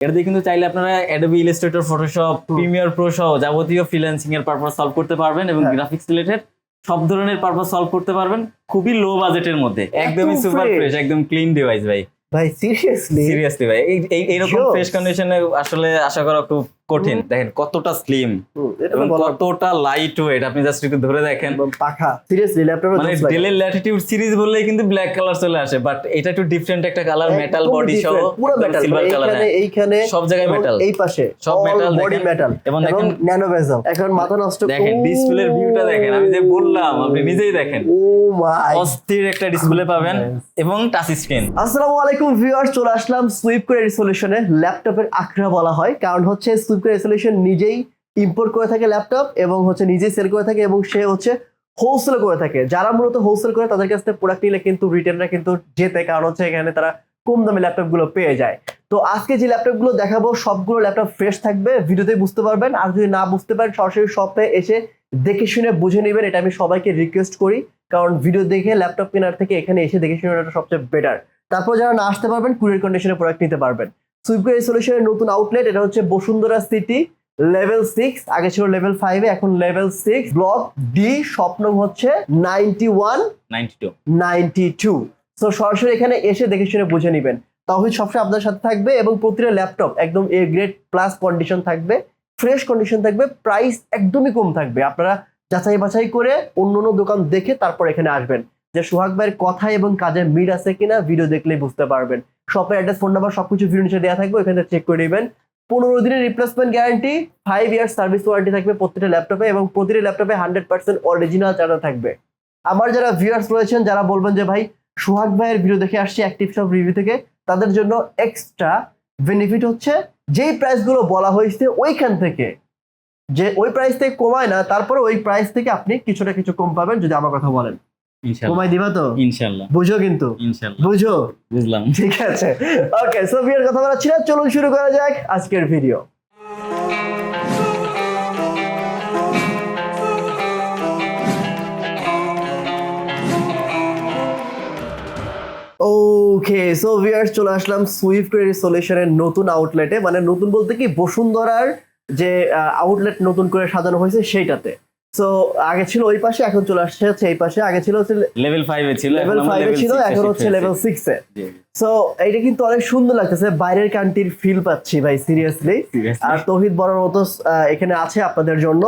এটা দিয়ে কিন্তু চাইলে আপনারা Adobe Illustrator Photoshop Premiere Pro সহ যাবতীয় ফ্রিল্যান্সিং এর পারপাস সলভ করতে পারবেন এবং হ্যাঁ। গ্রাফিক্স রিলেটেড সব ধরনের পারপাস সলভ করতে পারবেন খুবই লো বাজেটের মধ্যে। একদমই সুপার ফ্রেশ একদম ক্লিন ডিভাইস ভাই। ভাই সিরিয়াসলি সিরিয়াসলি ভাই এই- এইরকম Sure. ফ্রেশ কন্ডিশনে আসলে আশা করা একটু কঠিন। দেখেন কতটা স্লিম এবং কতটা লাইট ওয়েট আপনি জাস্ট একটু ধরে দেখেন। পাখা সিরিয়াসলি ল্যাপটপে মানে ডেলের ল্যাটিটিউড সিরিজ বললেই কিন্তু ব্ল্যাক কালার চলে আসে বাট এটা একটু ডিফারেন্ট একটা কালার মেটাল বডি সহ পুরো মেটাল সিলভার কালার এইখানে এইখানে সব জায়গায় metal। এই পাশে সব metal বডি মেটাল এবং দেখেন ন্যানো বেজেল এখন মাথা নষ্ট দেখেন ডিসপ্লের ভিউটা দেখেন আমি যে বললাম আপনি নিজেই দেখেন। ও মাই অস্থির একটা ডিসপ্লে পাবেন এবং টাচ স্ক্রিন আসসালামু আলাইকুম ভিউয়ার্স চলে আসলাম সুইপ করে রেসলিউশনে ল্যাপটপের আখড়া বলা হয়। কারণ হচ্ছে সুইপ করে রেসলিউশন নিজেই ইম্পোর্ট করে থাকে ল্যাপটপ এবং হচ্ছে নিজেই সেল করে থাকে এবং সে হচ্ছে হোলসেল করে থাকে। যারা মূলত হোলসেল করে তাদের কাছ থেকে প্রোডাক্ট নিলে কিন্তু রিটেলরা কিন্তু যেতে কারণ হচ্ছে এখানে তারা কম দামে ল্যাপটপগুলো পেয়ে যায়। তো আজকে যে ল্যাপটপগুলো দেখাবো, সবগুলো ল্যাপটপ ফ্রেশ থাকবে। ভিডিওতে বুঝতে পারবেন। আর যদি না বুঝতে পারেন, সরাসরি শপে এসে দেখে শুনে বুঝে নেবেন। এটা আমি সবাইকে রিকোয়েস্ট করি। কারণ ভিডিও দেখে ল্যাপটপ কেনার থেকে এখানে এসে দেখে শুনে সবচেয়ে বেটার তারপর যারা না আসতে পারবেন কুরিয়ার কন্ডিশনে প্রোডাক্ট নিতে পারবেন। সুইপকার সলিউশনের নতুন আউটলেট এটা হচ্ছে বসুন্ধরা সিটি লেভেল সিক্স আগে ছিল লেভেল ফাইভে এখন লেভেল সিক্স ব্লক ডি স্বপ্ন হচ্ছে ninety one ninety two ninety two তো সরাসরি এখানে এসে দেখে শুনে বুঝে নেবেন। তাহিদ সবসময় আপনার সাথে থাকবে এবং প্রতিটা ল্যাপটপ একদম এ গ্রেড প্লাস কন্ডিশন থাকবে ফ্রেশ কন্ডিশন থাকবে প্রাইস একদমই কম থাকবে। আপনারা যাচাই বাছাই করে অন্য অন্য দোকান দেখে তারপর এখানে আসবেন। যে সোহাগ ভাইয়ের কথা এবং কাজের মিল আছে কিনা ভিডিও দেখলেই বুঝতে পারবেন। শপের অ্যাড্রেস ফোন নাম্বার সবকিছু ভিডিও নিচে দেওয়া থাকবে ওখানে চেক করে নেবেন। পনেরো দিনের replacement guarantee five years service warranty থাকবে প্রতিটা ল্যাপটপে এবং প্রতিটি ল্যাপটপে হান্ড্রেড পার্সেন্ট অরিজিনাল চার্জার থাকবে। আমার যারা ভিউয়ার্স রয়েছেন, যারা বলবেন যে, ভাই, সোহাগ ভাইয়ের ভিডিও দেখে আসছি অ্যাক্টিভ শপ রিভিউ থেকে, তাদের জন্য এক্সট্রা বেনিফিট হচ্ছে যেই প্রাইসগুলো বলা হয়েছে ওইখান থেকে। যে ওই প্রাইস থেকে কমায় না, তারপরে ওই প্রাইস থেকে আপনি কিছুটা কিছু কম পাবেন, যদি আমার কথা বলেন। কমাই দিবা তো? ইনশাল্লাহ। বুঝো কিন্তু। ইনশাল্লাহ। বুঝো? বুঝলাম। ঠিক আছে। ওকে সো ভিডিওর কথা বলাচ্ছি না চলুন শুরু করা যাক আজকের ভিডিও ওকে সো ভিউয়ার্স চলে আসলাম সুইফট সলিউশনের নতুন আউটলেটে মানে নতুন বলতে কি বসুন্ধরার যে আউটলেট নতুন করে সাজানো হয়েছে সেইটাতে। সো আগে ছিল ওই পাশে এখন চলে আসছে হচ্ছে এই পাশে। আগে ছিল হচ্ছে লেভেল ফাইভে ছিল লেভেল ফাইভে ছিল এখন হচ্ছে লেভেল সিক্সে সো এইটা কিন্তু অনেক সুন্দর লাগতেছে বাইরের কান্ট্রির ফিল পাচ্ছি ভাই সিরিয়াসলি আর তৌহিদ বড়ার মতো এখানে আছে আপনাদের জন্য।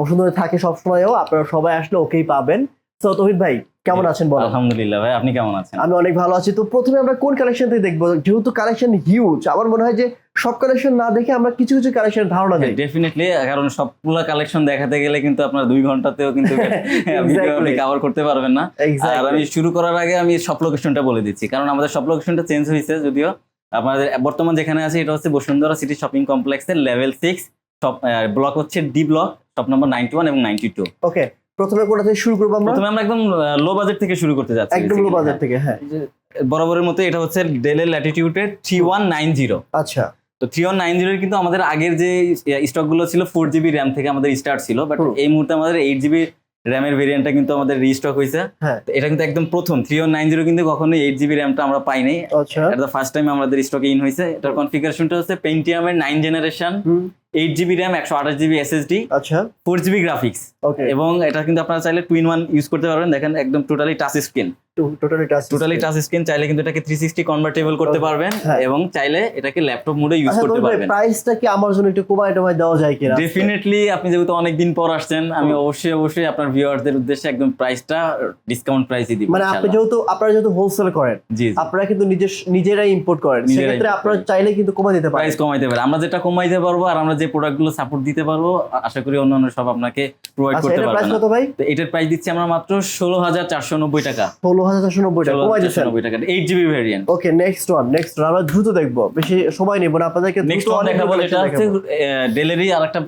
বসুন্ধরা থাকে সবসময়ও আপনারা সবাই আসলে ওকেই পাবেন। তো তৌহিদ ভাই কেমন আছেন বলেন? আলহামদুলিল্লাহ ভাই আপনি কেমন আছেন? আমি অনেক ভালো আছি। তো প্রথমে আমরা কোন কালেকশন থেকে দেখব? যেহেতু কালেকশন হিউজ আমার মনে হয় যে সব কালেকশন না দেখে আমরা কিছু কিছু কালেকশনের ধারণা দিই ডেফিনেটলি কারণ সবগুলা কালেকশন দেখাতে গেলে কিন্তু আপনার দুই ঘন্টাতেও কিন্তু আপনি কভার করতে পারবেন না। আর আমি শুরু করার আগে আমি সব লোকেশনটা বলে দিচ্ছি কারণ আমাদের সব লোকেশনটা চেঞ্জ হয়েছে যদিও আমাদের বর্তমান যেখানে আছে এটা হচ্ছে বসুন্ধরা সিটি শপিং কমপ্লেক্সের লেভেল সিক্স ব্লক হচ্ছে D block shop number ninety one এবং নাইনটি টু ওকে প্রথমে কোনটা থেকে শুরু করব আমরা? প্রথমে আমরা একদম লো বাজেট থেকে শুরু করতে যাচ্ছি একদম লো হ্যাঁ। থেকে হ্যাঁ। বরাবরের মতো এটা হচ্ছে ডেলের ল্যাটিটিউডের থ্রি ওয়ান নাইন জিরো আচ্ছা। তো থ্রি ওয়ান নাইন জিরোর কিন্তু আমাদের আগের যে স্টকগুলো ছিল ফোর জিবি র্যাম থেকে আমাদের স্টার্ট ছিল বাট এই মুহূর্তে আমাদের এইট জিবি র্যামের ভেরিয়েন্টটা কিন্তু আমাদের রিস্টক হয়েছে হ্যাঁ। এটা কিন্তু একদম প্রথম। থ্রি ওয়ান নাইন জিরো কিন্তু কখনো এইট জিবি র্যামটা আমরা পাই নাই। এটা ফার্স্ট টাইম আমাদের স্টকে ইন হয়েছে এটার কনফিগারেশনটা হচ্ছে পেন্টিয়ামের nine generation eight GB RAM একশো আঠাশ জিবি এসএসডি আচ্ছা। ফোর জিবি গ্রাফিক্স এবং এটা কিন্তু আপনারা চাইলে টুইন ওয়ান ইউজ করতে পারবেন। দেখেন একদম totally touch screen totally touch totally touch screen চাইলে কিন্তু এটাকে থ্রি সিক্সটি কনভার্টেবল করতে পারবেন হ্যাঁ। এবং চাইলে এটাকে ল্যাপটপ মোডে ইউজ করতে পারবেন। প্রাইসটা কি আমার জন্য একটু কমায় টমায় দেওয়া যায় কিনা ডেফিনেটলি আপনি যেহেতু অনেকদিন পর আসছেন আমি অবশ্যই অবশ্যই আপনার ভিউয়ারদের উদ্দেশ্যে একদম প্রাইসটা ডিসকাউন্ট প্রাইসই দিব মানে আপনি যেহেতু আপনারা যেহেতু হোলসেল করেন জি আপনারা কিন্তু নিজের নিজেরাই ইম্পোর্ট করেন। সেক্ষেত্রে আপনারা চাইলে কিন্তু কমা দিতে পারেন। প্রাইস কমাইতে পারে। আমরা যেটা কমাইতে পারব আর আমরা যে প্রোডাক্টগুলো সাপোর্ট দিতে পারব আশা করি অন্যান্য সব আপনাকে প্রোভাইড আচ্ছা করতে পারবে কত ভাই? তো এটার প্রাইস দিচ্ছি আমরা মাত্র ষোলো হাজার চারশো নব্বই টাকা। ষোলো হাজার চারশো নব্বই টাকা কমাই দিচ্ছেন নব্বই টাকা eight GB variant okay next one next one আমরা দ্রুত দেখব বেশি সময় নেব না আপনাদেরকে নেক্সট ওয়ান দেখাবো এটা হচ্ছে। ডেলেরই আর একটা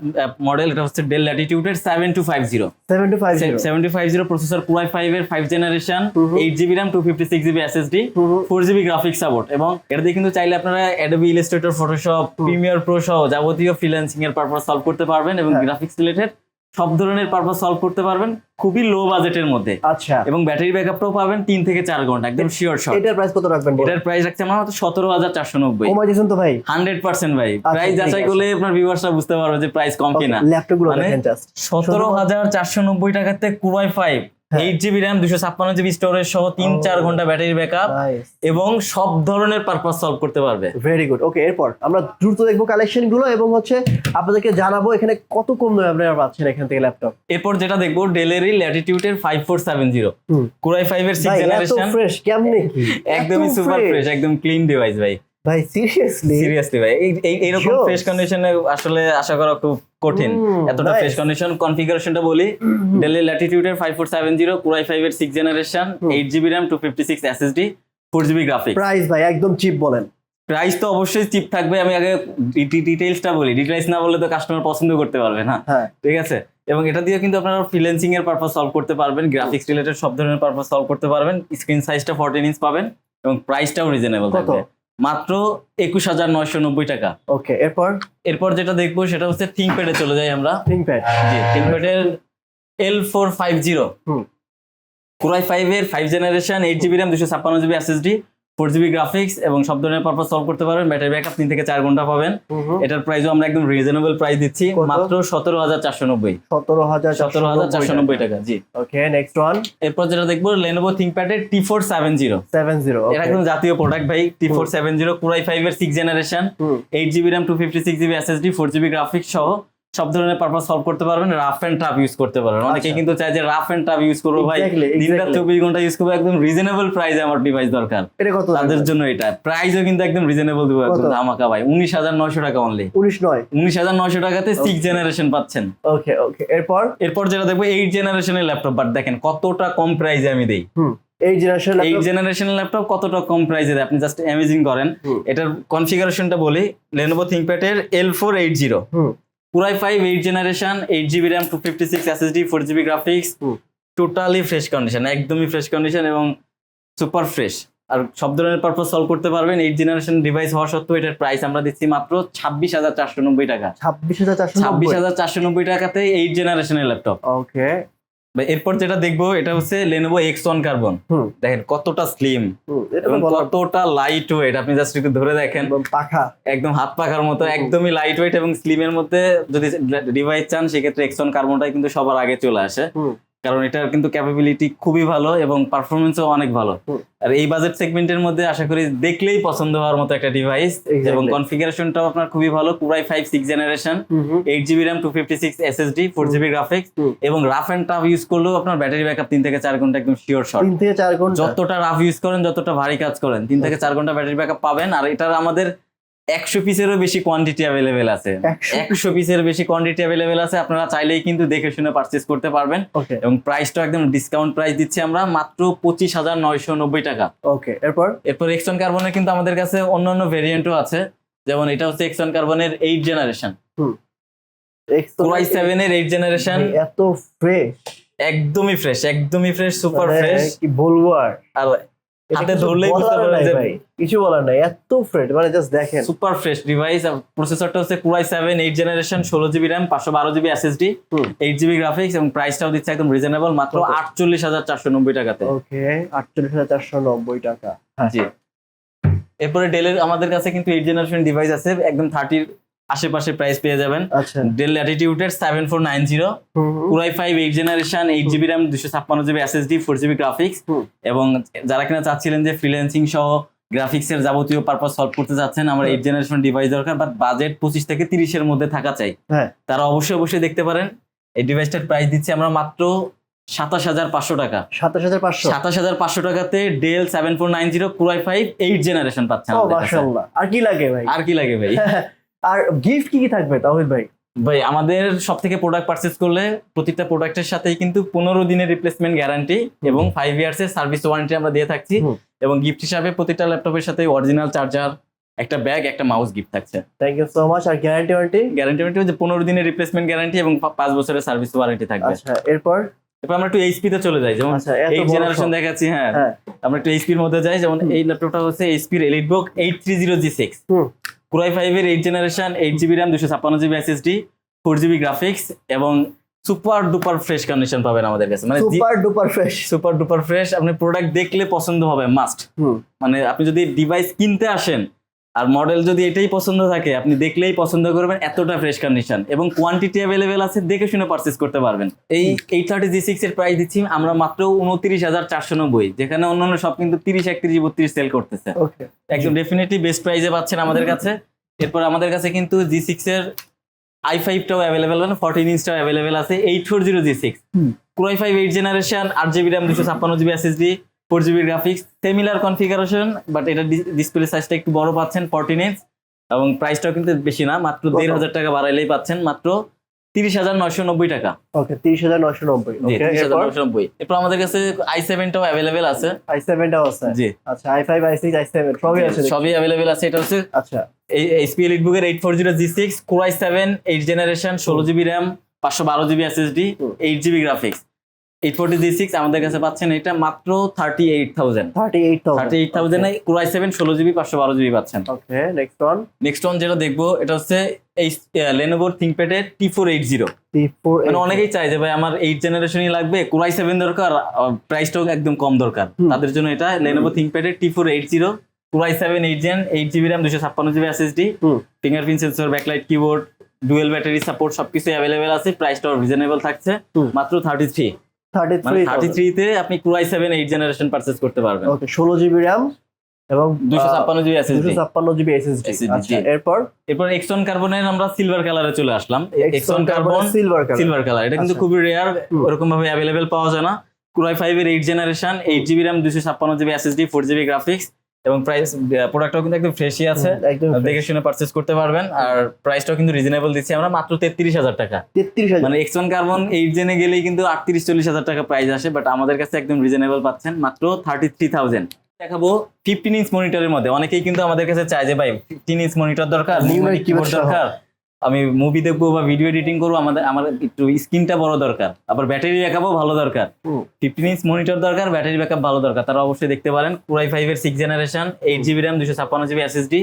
মডেল এটা হচ্ছে Dell ল্যাটিটিউডের seven two five zero 7250 seventy five zero processor পুরাই ফাইভ এর ফাইভ জেনারেশন হুম হুম। Eight GB RAM two fifty six GB SSD হুম হুম। ফোর জিবি গ্রাফিক্স সাপোর্ট এবং এটা দিয়ে কিন্তু চাইলে আপনারা Adobe Illustrator Photoshop Premiere Pro সহ যাবতীয় ফ্রিল্যান্সিং এর পারপাস সলভ করতে পারবেন এবং হ্যাঁ। গ্রাফিক্স রিলেটেড সব ধরনের পারপাস সলভ করতে পারবেন খুবই লো বাজেটের মধ্যে। আচ্ছা। এবং ব্যাটারি ব্যাকআপটাও পাবেন তিন থেকে চার ঘণ্টা একদম শিওর শট এটার প্রাইস কত রাখবেন এটার প্রাইস রাখছে আমার মাত্র সতেরো হাজার চারশো নব্বই। কমাই দিয়েছেন তো ভাই? হান্ড্রেড পার্সেন্ট ভাই। আচ্ছা, প্রাইস যাচাই করলে আপনার ভিউয়ার্সরা বুঝতে পারবে যে প্রাইস কম কিনা। ল্যাপটপগুলো মানে- দেখেন জাস্ট সতেরো হাজার চারশো নব্বই টাকাতে কুরাই ফাইভ হ্যাঁ। এইট জিবি র্যাম দুশো ছাপ্পান্ন জিবি স্টোরেজ সহ তিন চার ঘণ্টা ব্যাটারি ব্যাকআপ এবং সব ধরনের পারপাস সলভ করতে পারবে। ভেরি গুড ওকে এরপর আমরা দ্রুত দেখব কালেকশনগুলো এবং হচ্ছে আপনাদেরকে জানাব এখানে কত কম দামে আপনারা পাচ্ছেন এখান থেকে ল্যাপটপ এরপর যেটা দেখব ডেলেরই ল্যাটিটিউডের five four seven zero core i five এর সিক্স জেনারেশন ফ্রেশ কেমনে একদমই সুপার ফ্রেশ একদম ক্লিন ডিভাইস ভাই। ভাই সিরিয়াসলি সিরিয়াসলি ভাই এই- এই এইরকম. ফ্রেশ কন্ডিশনে আসলে আশা করা খুব কঠিন। এতটা ফ্রেশ কন্ডিশন কনফিগারেশনটা বলি। ডেলের ল্যাটিটিউডের five four seven zero core i five এর six generation. Eight GB RAM two fifty six SSD four GB graphics price ভাই একদম চিপ বলেন। প্রাইস তো অবশ্যই চিপ থাকবে আমি আগে ডিটেইলসটা বলি। ডিটেইলস না বললে তো কাস্টমার পছন্দ করতে পারবে না। হ্যাঁ। ঠিক আছে? এবং এটা দিয়ে কিন্তু আপনারা ফ্রিল্যান্সিং এর পারপাস সলভ করতে পারবেন গ্রাফিক্স রিলেটেড সব ধরনের পারপাস সলভ করতে পারবেন স্ক্রিন সাইজটা ফোরটিন ইঞ্চ পাবেন এবং প্রাইসটাও রিজনেবল? থাকবে। মাত্র একুশ হাজার নয়শো নব্বই টাকা। ওকে এরপর? এরপর যেটা দেখব সেটা হচ্ছে থিংপ্যাডে চলে যাই আমরা। ThinkPad G থিংপ্যাডের L four five zero. Core i five এর five generation eight GB RAM দুশো ছাপ্পান্ন GB SSD four GB graphics এবং সব ধরনের পারপাস সলভ করতে পারবেন। ব্যাটারি ব্যাকআপ তিন থেকে চার ঘণ্টা পাবেন। এটার প্রাইসও আমরা একদম রিজনেবল প্রাইস দিচ্ছি। মাত্র সতেরো হাজার চারশো নব্বই। সতেরো হাজার সতেরো হাজার চারশো নব্বই টাকা জি। ওকে নেক্সট ওয়ান এরপর যেটা দেখব Lenovo থিঙ্কপ্যাডের T four seven zero seven zero এটা একদম জাতীয় প্রোডাক্ট ভাই T four seven zero core i five এর six generation eight GB RAM two fifty six GB SSD four GB graphics সহ সব ধরনের পারপাস সলভ করতে পারবেন রাফ এন্ড টাফ ইউজ করতে পারবেন। অনেকে আচ্ছা। কিন্তু চায় যে রাফ এন্ড টাফ ইউজ করব ভাই। দিন রাত চব্বিশ ঘণ্টা ইউজ করব একদম রিজনেবল প্রাইসে আমার ডিভাইস দরকার। এটা কত তাদের জন্য এটা। প্রাইসও কিন্তু একদম রিজনেবল দেবো একদম ধামাকা ভাই। উনিশ হাজার নয়শো টাকা অনলি উনিশ নয়। উনিশ হাজার নয়শো টাকাতে সিক্স জেনারেশন পাচ্ছেন। ওকে ওকে এরপর? এরপর যেটা দেখব এইট জেনারেশনের ল্যাপটপ বাট দেখেন কতটা কম প্রাইসে আমি দিই। এই জেনারেশন ল্যাপটপ কতটা কম প্রাইসে দেয়? আপনি জাস্ট অ্যামেজিং করেন। এটার কনফিগারেশনটা বলি Lenovo থিঙ্কপ্যাডের L four eight zero. Core i five eight generation eight GB RAM two fifty six SSD four GB graphics totally fresh condition একদমই ফ্রেশ কন্ডিশন এবং সুপার ফ্রেশ আর সব ধরনের পারপাস সলভ করতে পারবেন। এইট জেনারেশন ডিভাইস হওয়া সত্ত্বেও এটার প্রাইস আমরা দিচ্ছি মাত্র ছাব্বিশ হাজার চারশো নব্বই টাকা। ছাব্বিশ হাজার চারশো ছাব্বিশ হাজার চারশো নব্বই টাকাতে এইট জেনারেশনের ল্যাপটপ ওকে এরপর যেটা দেখব এটা হচ্ছে লেনোভো এক্স ওয়ান কার্বন দেখেন কতটা স্লিম এবং কতটা লাইট ওয়েট আপনি জাস্ট একটু ধরে দেখেন। পাখা। একদম হাত পাখার মতো একদমই লাইট ওয়েট এবং স্লিমের মধ্যে যদি ডিভাইস চান সেক্ষেত্রে এক্স ওয়ান কার্বনটাই কিন্তু সবার আগে চলে আসে। কারণ এটার কিন্তু ক্যাপাবিলিটি খুবই ভালো এবং পারফরমেন্সও অনেক ভালো। আর এই বাজেট সেগমেন্টের মধ্যে আশা করি দেখলেই পছন্দ হওয়ার মতো একটা ডিভাইস. এবং কনফিগারেশনটাও আপনার খুবই ভালো core i five six generation eight GB RAM two fifty six SSD four GB graphics এবং রাফ অ্যান্ড টাফ ইউজ করলেও আপনার ব্যাটারি ব্যাকআপ তিন থেকে চার ঘণ্টা একদম শিওর শট তিন থেকে চার ঘণ্টা। যতটা রাফ ইউজ করেন যতটা ভারী কাজ করেন তিন থেকে চার ঘণ্টা ব্যাটারি ব্যাকআপ পাবেন। আর এটার আমাদের একশো পিসেরও বেশি কোয়ান্টিটি অ্যাভেলেবেল আছে। একশো পিসের বেশি কোয়ান্টিটি অ্যাভেলেবেল আছে আপনারা চাইলেই কিন্তু দেখে শুনে পারচেস করতে পারবেন। এবং প্রাইসটা একদম ডিসকাউন্ট প্রাইস দিচ্ছি আমরা মাত্র পঁচিশ হাজার নয়শো নব্বই টাকা। ওকে এরপর? এরপর এক্সন কার্বনের কিন্তু আমাদের কাছে অন্যান্য ভেরিয়েন্টও আছে। যেমন এটা হচ্ছে এক্সন কার্বনের eight generation core i seven এর এইট জেনারেশন এত ফ্রেশ একদমই ফ্রেশ একদমই ফ্রেশ সুপার ফ্রেশ কি বলব আর হাতে ধরলেই বুঝতে পারবেন যে কিছু বলার নাই এত ফ্রেশ মানে জাস্ট দেখেন সুপার ফ্রেশ ডিভাইস প্রসেসরটা হচ্ছে core i seven eight generation ষোলো জিবি র্যাম পাঁচশো বারো GB SSD hmm. Eight GB graphics এবং প্রাইসটাও দিচ্ছে একদম রিজনেবল মাত্র কত? আটচল্লিশ হাজার চারশো নব্বই টাকাতে ওকে আটচল্লিশ হাজার চারশো নব্বই টাকা জি এরপরে ডেলের আমাদের কাছে কিন্তু এইট জেনারেশন ডিভাইস আছে একদম থার্টির আশেপাশে প্রাইস পেয়ে যাবেন। আচ্ছা। Dell ল্যাটিটিউডের seven four nine zero. Core i five eight generation eight GB RAM দুশো ছাপ্পান্ন GB SSD four GB graphics এবং যারা কিনা চাচ্ছিলেন যে ফ্রিল্যান্সিং সহ গ্রাফিক্স এর যাবতীয় পারপাস সলভ করতে চাচ্ছেন আমার এইট জেনারেশন ডিভাইস দরকার বাট বাজেট পঁচিশ থেকে তিরিশের মধ্যে থাকা চাই। হ্যাঁ। তারা অবশ্যই অবশ্যই দেখতে পারেন। এই ডিভাইসটার প্রাইস দিচ্ছি আমরা মাত্র সাতাশ হাজার পাঁচশো টাকা। সাতাশ হাজার পাঁচশো। সাতাশ হাজার পাঁচশো টাকাতে Dell seven four nine zero core i five eight generation পাচ্ছেন আমাদের কাছে। মাশাআল্লাহ। আর কি লাগে ভাই? আর কি লাগে ভাই? আর গিফট কি কি থাকবে তাহিদ ভাই? ভাই আমাদের সব থেকে প্রোডাক্ট পারচেস করলে প্রতিটা প্রোডাক্টের সাথেই কিন্তু পনেরো দিনের রিপ্লেসমেন্ট গ্যারান্টি এবং ফাইভ ইয়ার্স এর সার্ভিস ওয়ারেন্টি আমরা দিয়ে থাকছি। এবং গিফট হিসাবে প্রতিটা ল্যাপটপের সাথে অরিজিনাল চার্জার একটা ব্যাগ একটা মাউস গিফট থাকছে। থ্যাংক ইউ সো মাচ আর গ্যারান্টি ওয়ারেন্টি গ্যারান্টি ওয়ারেন্টি হচ্ছে পনেরো দিনের রিপ্লেসমেন্ট গ্যারান্টি এবং পাঁচ বছরের সার্ভিস ওয়ারেন্টি থাকবে। আচ্ছা এরপর? এরপর আমরা একটু এইচপি তে চলে যাই যেমন আচ্ছা এইট জেনারেশন দেখাচ্ছি হ্যাঁ। হ্যাঁ। আমরা একটু এইচপির মধ্যে যাই যেমন এই ল্যাপটপটা হচ্ছে এইচপির EliteBook eight three zero G six. Core i ফাইভের eight generation eight GB RAM দুশো ছাপ্পান্ন GB SSD four GB graphics এবং সুপার ডুপার ফ্রেশ কন্ডিশন পাবেন আমাদের কাছে। মানে super duper fresh super duper fresh আপনি প্রোডাক্ট দেখলে পছন্দ হবে মাস্ট মানে আপনি যদি ডিভাইস কিনতে আসেন আর মডেল যদি এটাই পছন্দ থাকে আপনি দেখলেই পছন্দ করবেন এতটা ফ্রেশ কন্ডিশন এবং কোয়ান্টিটি অ্যাভেলেবেল আছে দেখে শুনে পারচেস করতে পারবেন। এই এইট থার্টি জি সিক্স এর প্রাইস দিচ্ছি আমরা মাত্র উনত্রিশ হাজার চারশো নব্বই যেখানে অন্যান্য সব কিন্তু তিরিশ একত্রিশ বত্রিশ সেল করতেছে। একদম ডেফিনেটলি বেস্ট প্রাইসে পাচ্ছেন আমাদের কাছে। এরপর আমাদের কাছে কিন্তু জি সিক্স এর আই ফাইভটাও অ্যাভেলেবেল মানে ফোরটিন ইঞ্চটাও অ্যাভেলেবেল আছে eight four zero G six hmm. Five eight generation আট জিবি র্যাম দুশো ছাপ্পান্ন GB SSD four GB graphics similar configuration but এটা ডিসপ্লে সাইজটা একটু বড় পাচ্ছেন ফোরটিন ইঞ্চ এবং প্রাইসটাও কিন্তু বেশি না মাত্র দেড় হাজার টাকা বাড়াইলেই পাচ্ছেন মাত্র তিরিশ হাজার নয়শো নব্বই টাকা। ওকে তিরিশ হাজার নশো নব্বই তিরিশ হাজার নয়শো নব্বই। এরপর আমাদের কাছে আই সেভেনটাও অ্যাভেলেবেল আছে। আই সেভেনটাও আছে? জি। আচ্ছা i five i six i seven সবই আছে সবই অ্যাভেলেবেল আছে এটা হচ্ছে আচ্ছা। HP এলিটবুকের eight four zero G six core i seven eight generation ষোলো জিবি র্যাম পাঁচশো বারো GB SSD. Eight GB graphics eight forty G six আমাদের কাছে পাচ্ছেন এটা মাত্র thirty eight thousand thirty eight thirty eight thousand core i seven ষোলো GB পাঁচশো বারো জিবি পাচ্ছেন। Okay next one next one যেটা দেখব এটা হচ্ছে এই লেনোভোর থিঙ্কপ্যাডের টি ফোর এইট জিরো মানে অনেকেই চায় যে ভাই আমার এইট জেনারেশনই লাগবে কোরাই সেভেন দরকার প্রাইসটাও একদম কম দরকার। তাদের জন্য এটা Lenovo থিঙ্কপ্যাডের T four eight zero core i seven eight gen eight GB RAM দুশো ছাপ্পান্ন GB SSD. Fingerprint sensor backlight keyboard dual battery support সবকিছু অ্যাভেলেবেল আছে প্রাইসটাও রিজনেবল থাকছে। মাত্র থার্টি থ্রি থার্টি মানে থ্রি থার্টি থ্রিতে আপনি জেনারেশন করতে পারবেন। ওকে জিবি র্যাম এবং জিবি জিবি SSD, আচ্ছা। এরপর? এরপর এক্সন কার্বনের আমরা সিলভার কালারে চলে আসলাম। X one Carbon silver colour silver colour এটা কিন্তু আচ্ছা। খুবই রেয়ার এরকম ভাবে পাওয়া যায় না। কুরাই ফাইভ এর eight generation eight GB RAM দুশো ছাপ্পান্ন GB SSD four GB graphics এবং প্রাইস প্রোডাক্টটাও কিন্তু একদম ফ্রেশই আছে। দেখে শুনে পারচেজ করতে পারবেন। আর প্রাইসটাও কিন্তু রিজনেবল দিচ্ছি আমরা মাত্র তেত্রিশ হাজার টাকা। তেত্রিশ মানে এক্সন কার্বন এইট জেনে গেলেই কিন্তু আটত্রিশ চল্লিশ হাজার টাকা প্রাইস আসে বাট আমাদের কাছে একদম রিজনেবল পাচ্ছেন মাত্র থার্টি থ্রি থাউজেন্ড দেখাবো ফিফটিন ইঞ্চ মনিটরের মধ্যে। অনেকেই কিন্তু আমাদের কাছে চাই যে ভাই ফিফটিন ইঞ্চ মনিটর দরকার কিবোর্ড দরকার। আমি মুভি দেখব বা ভিডিও এডিটিং করব আমাদের আমার একটু স্ক্রিনটা বড় দরকার। আবার ব্যাটারি ব্যাকআপও ভালো দরকার। ফিফটিন ইঞ্চ মনিটর দরকার ব্যাটারি ব্যাকআপ ভালো দরকার। তারা অবশ্যই দেখতে পারেন। কুরাই ফাইভ এর six generation eight GB RAM দুশো ছাপ্পান্ন GB SSD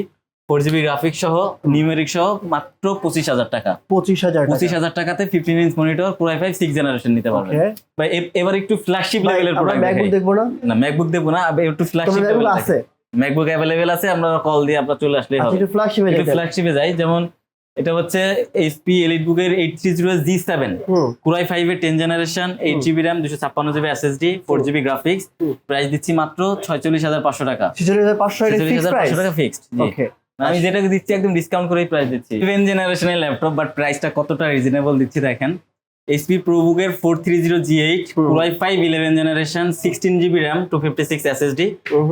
four GB graphics সহ নিউমেরিক সহ মাত্র পঁচিশ হাজার টাকা। পঁচিশ হাজার পঁচিশ হাজার টাকাতে fifteen inch monitor core i five six generation নিতে পারবেন। বা এবার একটু ফ্ল্যাগশিপ লেভেলের প্রোডাক্ট ম্যাকবুক দেখব না? না ম্যাকবুক দেখব না একটু ফ্ল্যাগশিপ ম্যাকবুক আছে? ম্যাকবুক অ্যাভেলেবেল আছে আমরা কল দিয়ে আপনার চলে আসলেই আচ্ছা হবে। ফ্ল্যাগশিপে যাই যেমন এটা হচ্ছে এইচপি এলিট বুকের eight three zero G seven core i five এর ten generation eight GB RAM দুশো ছাপ্পান্ন GB D four GB graphics price দিচ্ছি মাত্র ছয়চল্লিশ হাজার পাঁচশো টাকা। ছেচল্লিশ হাজার পাঁচশো টাকা ফিক্সড আমি যেটা দিচ্ছি একদম ডিসকাউন্ট করেই প্রাইস দিচ্ছি। সেভেন জেনারেশনের ল্যাপটপ বাট প্রাইসটা কতটা রিজনেবল দিচ্ছি দেখেন। HP প্রোবুকের four three zero G eight. Core i five eleven generation sixteen GB RAM two fifty six SSD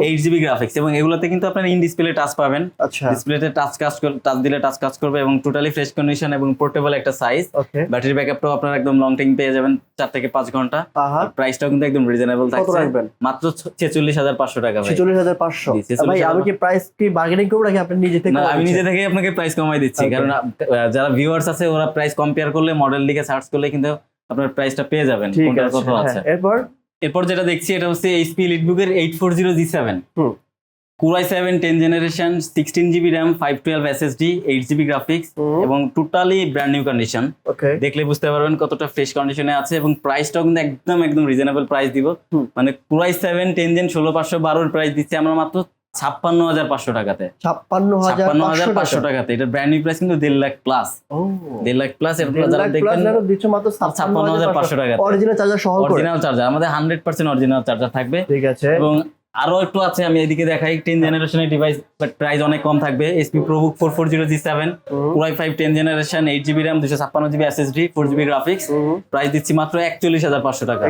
eight GB graphics এবং এগুলোতে কিন্তু আপনার ইন ডিসপ্লে টাচ পাবেন। আচ্ছা। ডিসপ্লেতে টাচ কাজ টাচ দিলে টাচ কাজ করবে এবং টোটালি ফ্রেশ কন্ডিশন এবং পোর্টেবল একটা সাইজ ব্যাটারি ব্যাকআপটাও আপনার একদম লং টাইম পেয়ে যাবেন চার থেকে পাঁচ ঘণ্টা। প্রাইসটাও কিন্তু একদম রিজনেবল থাকছে। মাত্র ছেচল্লিশ হাজার পাঁচশো টাকা ছেচল্লিশ হাজার পাঁচশো। ভাই আমি কি প্রাইস কি বার্গেনিং করব নাকি আপনি নিজে থেকে আমি নিজে থেকে আপনাকে প্রাইস কমাই দিচ্ছি। কারণ যারা ভিউয়ার্স আছে ওরা প্রাইস কম্পেয়ার করলে মডেল দিকে সার্চ করলে কিন্তু আপনার প্রাইসটা পেয়ে যাবেন কোনটার আছে কত আছে। হ্যাঁ, এরপর? এরপর যেটা দেখছি এটা হচ্ছে HP লিটবুকের eight four zero G seven. Core i seven ten generation sixteen GB RAM five twelve SSD eight GB graphics এবং টোটালি ব্র্যান্ড নিউ কন্ডিশন দেখলে বুঝতে পারবেন কতটা ফ্রেশ কন্ডিশনে আছে এবং প্রাইসটাও কিন্তু একদম একদম রিজনেবল প্রাইস দিব। মানে কুরাই সেভেন টেন জেন ষোলো পাঁচশো বারোর প্রাইস দিচ্ছে আমরা মাত্র ছাপ্পান্ন হাজার পাঁচশো টাকাতে। ছাপ্পান্ন হাজার পাঁচশো টাকাতে। এটা ব্র্যান্ড নিউ প্রাইস কিন্তু দেড় লাখ প্লাস দেড় লাখ প্লাস যারা দেখবেন ছাপ্পান্ন হাজার পাঁচশো টাকা অরিজিনাল চার্জার সহ অরিজিনাল চার্জার আমাদের হান্ড্রেড পার্সেন্ট অরিজিনাল চার্জার থাকবে। ঠিক আছে। এবং আরও একটু আছে আমি এদিকে দেখাই। টেন জেনারেশনের ডিভাইস বাট প্রাইস অনেক কম থাকবে। HP ProBook four four zero G seven core i five ten generation eight GB RAM দুশো ছাপ্পান্ন GB SSD four GB graphics price দিচ্ছি মাত্র একচল্লিশ হাজার পাঁচশো টাকা।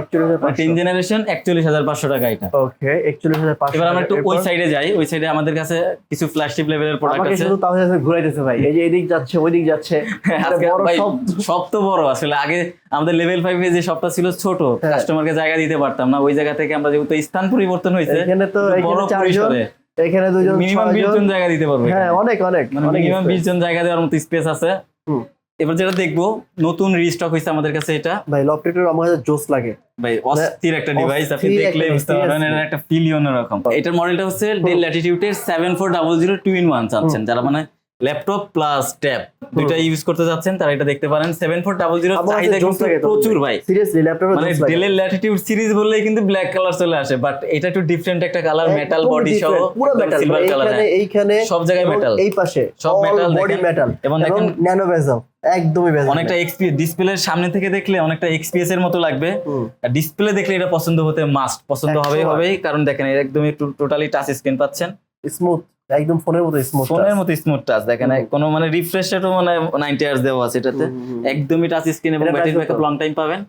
টেন জেনারেশন একচল্লিশ হাজার পাঁচশো টাকা এটা। ওকে একচল্লিশ হাজার এবার আমরা একটু ওই সাইডে যাই। ওই সাইডে আমাদের কাছে কিছু ফ্ল্যাগশিপ লেভেলের প্রোডাক্ট আছে। শুধু তাহলে ঘুরাইতেছে ভাই। এই যে এদিক যাচ্ছে ওইদিক যাচ্ছে। ভাই, সব তো বড়। আসলে আগে আমাদের লেভেল ফাইভ ফাইভে যে সবটা ছিল ছোট হ্যাঁ। কাস্টমারকে জায়গা দিতে পারতাম না। ওই জায়গা থেকে আমরা যেহেতু স্থান পরিবর্তন হয়েছে এখানে তো এখানে চারজন এখানে দুজন মিনিমাম বিশ ছয়জন। জন জায়গা দিতে পারবে হ্যাঁ অনেক অনেক মানে মিনিমাম space। বিশ জন জায়গা দেওয়ার মতো স্পেস আছে। হুম। এবার যেটা দেখব নতুন রিস্টক হয়েছে আমাদের কাছে এটা। ভাই লপটেটের আমার কাছে জোস লাগে। ভাই অস্থির একটা ডিভাইস আপনি দেখলে বুঝতে পারবেন। এর একটা ফিল অন্যরকম এটার মডেলটা হচ্ছে Dell ল্যাটিটিউডের seven four double zero two in one চাচ্ছেন। যারা মানে ল্যাপটপ প্লাস ট্যাব দুইটা ইউজ করতে যাচ্ছেন তারা এটা দেখতে পারেন। সেভেন ফোর ডাবল জিরো চাহিদা কিন্তু প্রচুর ভাই। সিরিয়াসলি ল্যাপটপে মানে ডেলের ল্যাটিটিউড সিরিজ বললেই কিন্তু ব্ল্যাক কালার চলে আসে বাট এটা একটু ডিফারেন্ট একটা কালার মেটাল বডি সহ পুরো মেটাল সিলভার কালার এইখানে সব জায়গায় মেটাল এই পাশে সব metal বডি। মেটাল এবং দেখেন ন্যানো বেজেল একদমই অনেকটা এক্সপি ডিসপ্লের সামনে থেকে দেখলে অনেকটা এক্সপিএস এর মতো লাগবে। আর ডিসপ্লে দেখলে এটা পছন্দ হতে মাস্ট পছন্দ হবেই হবেই কারণ দেখেন একদমই টোটালি টাচ স্ক্রিন পাচ্ছেন। স্মুথ একদম ফোনের মতো স্মুথ ফোনের মতো স্মুথ টাচ দেখেন কোনো মানে রিফ্রেশ রেটও মানে নাইনটি আওয়ার্স দেওয়া আছে এটাতে। একদমই টাচ স্ক্রিন এবং ব্যাটারি ব্যাকআপ লং টাইম পাবেন।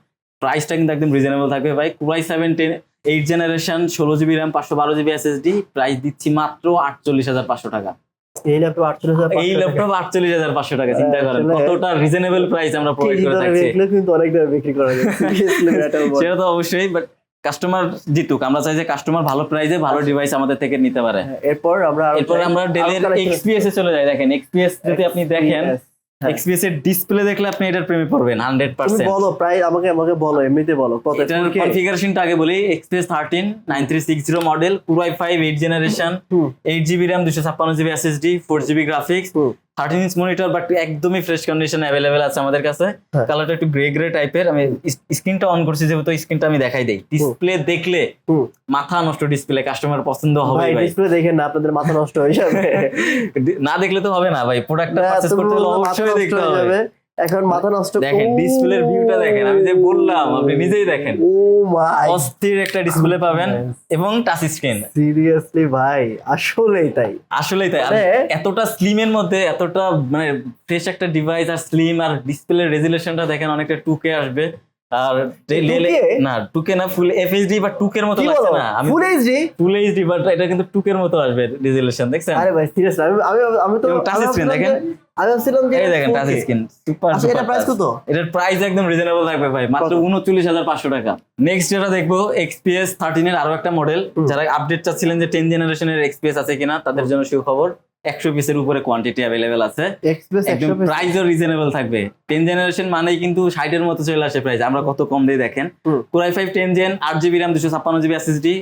প্রাইসটা কিন্তু একদম রিজনেবল থাকবে ভাই। Core i seven ten eight generation ষোলো জিবি র্যাম পাঁচশো বারো জিবি এসএসডি প্রাইস দিচ্ছি মাত্র আটচল্লিশ হাজার পাঁচশো টাকা। এই ল্যাপটপ আটচল্লিশ হাজার পাঁচশো টাকা। চিন্তা করেন কতটা রিজনেবল প্রাইস আমরা প্রোভাইড করে থাকছি। কিন্তু অনেক দামে বিক্রি করা যায়। সেটা তো অবশ্যই বাট কাস্টমার জিতুক আমরা চাই যে কাস্টমার ভালো প্রাইসে ভালো ডিভাইস আমাদের থেকে নিতে পারে এরপর আমরা এরপর আমরা ডেলের এক্সপিএস এ চলে যাই দেখেন এক্সপিএস যদি আপনি দেখেন হ্যাঁ। এক্সপিএস এর ডিসপ্লে দেখলে আপনি এটার প্রেমে পড়বেন হান্ড্রেড তুমি পার্সেন্ট বলো প্রায় আমাকে আমাকে বলো এমনিতে বলো কত এটার কনফিগারেশনটা আগে বলি XPS thirteen nine three six zero model core i five eight generation hmm, eight GB RAM দুশো ছাপ্পান্ন GB SSD four GB graphics. Thirteen inch monitor but একদমই ফ্রেশ কন্ডিশন অ্যাভেলেবেল আছে আমাদের কাছে। হ্যাঁ। কালারটা একটু গ্রে গ্রে টাইপের আমি স্ক্রিনটা অন করছি যেহেতু স্ক্রিনটা আমি দেখাই দেই। ডিসপ্লে দেখলে মাথা নষ্ট ডিসপ্লে কাস্টমার পছন্দ হবে ভাই ডিসপ্লে দেখেন না আপনাদের মাথা নষ্ট হয়ে যাবে। না দেখলে তো হবে না ভাই প্রোডাক্টটা পারচেজ করতে হলে অবশ্যই দেখতে হবে। এখন মাথা নষ্ট দেখেন ডিসপ্লের ভিউটা দেখেন। আমি যে বললাম আপনি নিজেই দেখেন। ও মাই অস্থির একটা ডিসপ্লে পাবেন এবং টাচ স্ক্রিন সিরিয়াসলি ভাই আসলেই তাই। আসলেই তাই। মানে- এতটা স্লিম এর মধ্যে এতটা মানে ফ্রেশ একটা ডিভাইস আর স্লিম আর ডিসপ্লে রেজুলেশনটা দেখেন অনেকটা টুকে আসবে। আর যে- 2K? না টুকে না ফুল এফএইচডি বা টুকের মতো লাগছে না। আমি full HD full HD but এটা কিন্তু টুকের মতো আসবে রেজুলেশন দেখছেন? আরে ভাই সিরিয়াসলি আমি আমি তো screen ভাবছিলাম দেখেন। আমি ভাবছিলাম যে এই দেখেন টাচ স্ক্রিন সুপার আচ্ছা এটা প্রাইস কত? এটার প্রাইস একদম রিজনেবল থাকবে ভাই মাত্র কত? উনচল্লিশ হাজার পাঁচশো টাকা। নেক্সট যেটা দেখব এক্সপিএস থার্টিন এর আরও একটা মডেল যারা আপডেট চাচ্ছিলেন যে টেন জেনারেশনের এক্সপিএস আছে কিনা তাদের জন্য সুখবর একশো পিসের উপরে কোয়ান্টিটি অ্যাভেলেবেল আছে। একদম 100 প্রাইসও রিজনেবল থাকবে। টেন জেনারেশন মানেই কিন্তু ষাটের মতো চলে আসে প্রাইস আমরা কত কম দিয়ে দেখেন। Core i five ten gen আট জিবি র্যাম দুশো ছাপ্পান্ন জিবি এসএসডি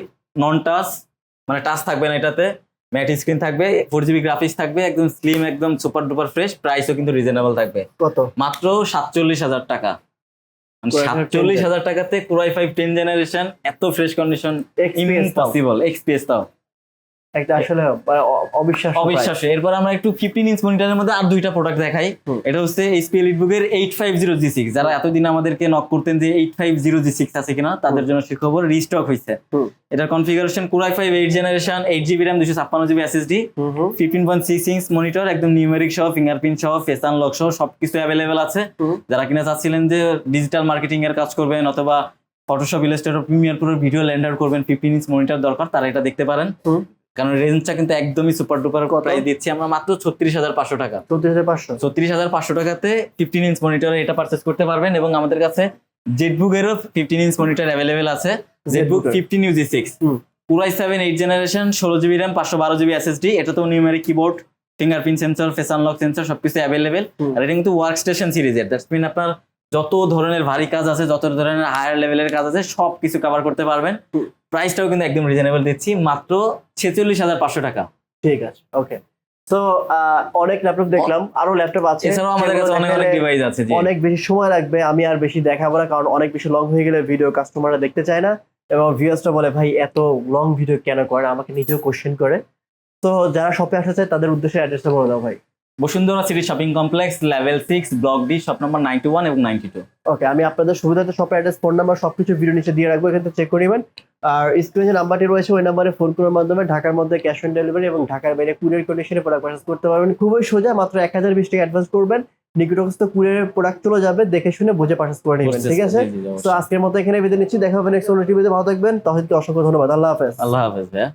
নন টাচ মানে টাচ থাকবে না এটাতে। ম্যাট স্ক্রিন থাকবে ফোর জিবি গ্রাফিক্স থাকবে একদম স্লিম একদম সুপার ডুপার ফ্রেশ প্রাইসও কিন্তু রিজনেবল থাকবে। কত? মাত্র সাতচল্লিশ হাজার টাকা। i5 সাতচল্লিশ হাজার টাকাতে core i five ten generation এত ফ্রেশ কন্ডিশন ইম্পসিবল এক্সপিএস তাও। একটা আসলে মানে অ- অবিশ্বাস্য এরপর আমরা একটু ফিফটিন ইঞ্চ মনিটরের মধ্যে আর দুইটা প্রোডাক্ট দেখাই। এটা হচ্ছে HP এলিটবুকের eight five zero G six যারা এতদিন আমাদেরকে নক করতেন যে eight five zero G six আছে কিনা তাদের জন্য সুখবর রিস্টক হয়েছে এটার configuration core i five eight generation eight GB RAM দুশো ছাপ্পান্ন GB SSD fifteen point six inch monitor একদম নিউমেরিক সহ ফিঙ্গারপ্রিন্ট সহ ফেস আনলক সহ সবকিছু অ্যাভেলেবেল আছে। যারা কিনা চাচ্ছিলেন যে ডিজিটাল মার্কেটিং এর কাজ করবেন অথবা ফটোশপ ইলাস্ট্রেটর প্রিমিয়ার প্রোর ভিডিও ল্যান্ডার করবেন ফিফটিন ইঞ্চ মনিটর দরকার তারা এটা দেখতে পারেন। কারণ রেঞ্জটা কিন্তু একদমই সুপার ডুপার? প্রাইস দিচ্ছি আমরা মাত্র ছত্রিশ হাজার পাঁচশো টাকা। চৌত্রিশ হাজার পাঁচশো? ছত্রিশ হাজার পাঁচশো টাকাতে ফিফটিন ইঞ্চ মনিটরে এটা পারচেস করতে পারবেন এবং আমাদের কাছে জেটবুকেরও ফিফটিন ইঞ্চ মনিটর অ্যাভেলেবেল আছে। ZBook. Fifteen u G six core i seven eight generation ষোলো জিবি র্যাম পাঁচশো বারো জিবি এসএসডি এটা তো numeric keyboard fingerprint sensor face unlock sensor সবকিছু অ্যাভেলেবেল আর এটা কিন্তু ওয়ার্ক স্টেশন সিরিজের দ্যাটস মিন আপনার যত ধরনের ভারী কাজ আছে যত ধরনের হায়ার লেভেলের কাজ আছে সব কিছু কভার করতে পারবেন। প্রাইসটাও কিন্তু একদম রিজনেবল দিচ্ছি মাত্র ছেচল্লিশ হাজার পাঁচশো টাকা। ঠিক আছে ওকে তো অনেক ল্যাপটপ দেখলাম আরও ল্যাপটপ আছে। এছাড়াও আমাদের কাছে অনেক অনেক ডিভাইস আছে অনেক বেশি সময় লাগবে আমি আর বেশি দেখাবো না কারণ অনেক বেশি লং হয়ে গেলে ভিডিও কাস্টমাররা দেখতে চায় না। এবং ভিউয়ার্সটা বলে ভাই এত লং ভিডিও কেন করেন আমাকে নিজেও কোশ্চেন করে। তো যারা শপে আসতে চায় তাদের উদ্দেশ্যে অ্যাড্রেসটা বলে দাও ভাই। Bashundhara city shopping complex level six block D shop নম্বর নাইনটি ওয়ান এবং নাইনটি টু। ওকে আমি আপনাদের সুবিধাতে শপের অ্যাড্রেস ফোন নাম্বার সবকিছু ভিডিও নিচে দিয়ে রাখব এখান থেকে চেক করে নেবেন। আর স্ক্রিনে যে নাম্বারটি রয়েছে ওই নাম্বারে ফোন করার মাধ্যমে ঢাকার মধ্যে ক্যাশ অন ডেলিভারি এবং ঢাকার বাইরে কুরিয়ার কন্ডিশনে প্রোডাক্ট পারচেস করতে পারবেন। খুবই সোজা মাত্র এক হাজার বিশ টাকা অ্যাডভান্স করবেন। নিকটস্থ কুরিয়ারের প্রোডাক্ট চলে যাবে দেখে শুনে বুঝে পারচেস করে নেবেন ঠিক আছে? তো আজকের মতো এখানে বিদায় নিচ্ছি দেখা হবে নেক্সট টিভিতে ভালো থাকবেন তাহলে অসংখ্য ধন্যবাদ আল্লাহ হাফেজ। আল্লাহ হাফেজ ভাইয়া।